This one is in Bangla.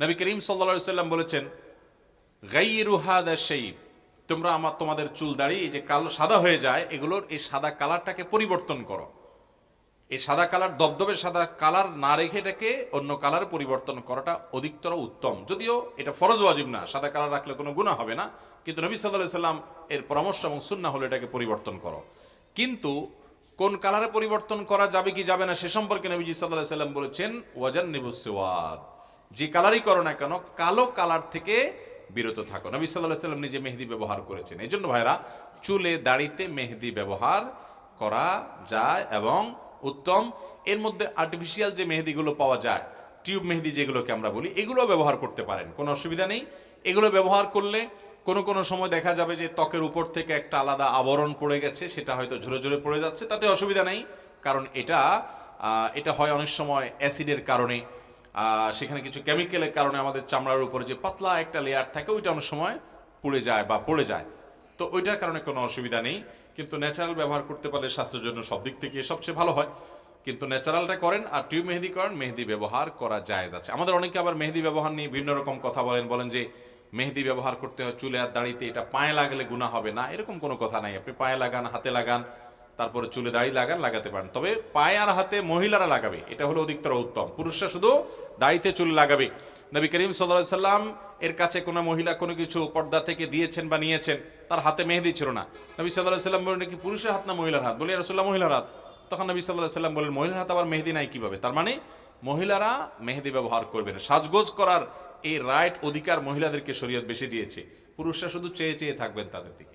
নবী করিম সাল্লা সাল্লাম বলেছেন সেই তোমরা আমার তোমাদের চুল দাড়ি এই যে কালো সাদা হয়ে যায়, এগুলোর এই সাদা কালারটাকে পরিবর্তন করো। এই সাদা কালার, দবদবে সাদা কালার না রেখে এটাকে অন্য কালারে পরিবর্তন করাটা অধিকতর উত্তম। যদিও এটা ফরজ ওয়াজিব না, সাদা কালার রাখলে কোনো গুণা হবে না, কিন্তু নবী সাল্লাহ সাল্লাম এর পরামর্শ এবং সুন্না হলো এটাকে পরিবর্তন করো। কিন্তু কোন কালারে পরিবর্তন করা যাবে কি যাবে না, সে সম্পর্কে নবীজি সাল্লাহ সাল্লাম বলেছেন ওয়াজান নিবুসওয়াদ যে কালারই করো না কেন, কালো কালার থেকে বিরত থাকো। নবী সাল্লাহ সাল্লাম নিজে মেহেদি ব্যবহার করেছেন। এই জন্য ভাইরা চুলে, দাড়িতে মেহেদি ব্যবহার করা যায় এবং উত্তম। এর মধ্যে আর্টিফিশিয়াল যে মেহেদিগুলো পাওয়া যায় টিউব মেহেদি যেগুলোকে আমরা বলি এগুলো ব্যবহার করতে পারেন, কোনো অসুবিধা নেই। এগুলো ব্যবহার করলে কোনো কোনো সময় দেখা যাবে যে ত্বকের উপর থেকে একটা আলাদা আবরণ পড়ে গেছে, সেটা হয়তো ঝরে ঝরে পড়ে যাচ্ছে, তাতে অসুবিধা নেই। কারণ এটা এটা হয় অনেক সময় অ্যাসিডের কারণে। সেখানে কিছু কেমিক্যালের কারণে আমাদের চামড়ার উপরে যে পাতলা একটা লেয়ার থাকে, ওইটা অনেক সময় পুড়ে যায় বা পড়ে যায়। তো ওইটার কারণে কোনো অসুবিধা নেই। কিন্তু ন্যাচারাল ব্যবহার করতে পারলে স্বাস্থ্যের জন্য সব দিক থেকে সবচেয়ে ভালো হয়। কিন্তু ন্যাচারালটা করেন আর টিউব মেহেদি করেন, মেহেদি ব্যবহার করা জায়েজ আছে আমাদের অনেকে আবার মেহেদি ব্যবহার নিয়ে বিভিন্ন রকম কথা বলেন বলেন যে মেহেদি ব্যবহার করতে হয় চুলে আর দাড়িতে, এটা পায়ে লাগলে গুণা হবে না, এরকম কোনো কথা নাই। আপনি পায়ে লাগান, হাতে লাগান তারপরে চুলে দাড়ি লাগান, লাগাতে পারেন। তবে পায়ে আর হাতে মহিলারা লাগাবে, এটা হলো অধিকতর উত্তম। পুরুষরা শুধু দাড়িতে চুল লাগাবে। নবী করিম সাল্লাহ সাল্লাম এর কাছে কোনো মহিলা কোনো কিছু পর্দা থেকে দিয়েছেন বা নিয়েছেন, তার হাতে মেহেদি ছিল না। নবী সাল্লাহ সাল্লাম বলেন কি পুরুষের হাত না মহিলার হাত? বলি রসুল্লাহ মহিলার হাত। তখন নবী সাল্লাহ সাল্লাম বলেন মহিলার হাত আবার মেহেদি নাই কীভাবে? তার মানে মহিলারা মেহেদি ব্যবহার করবেন সাজগোজ করার এই রাইট অধিকার মহিলাদেরকে শরীয়ত বেশি দিয়েছে। পুরুষরা শুধু চেয়ে চেয়ে থাকবেন তাদের দিকে।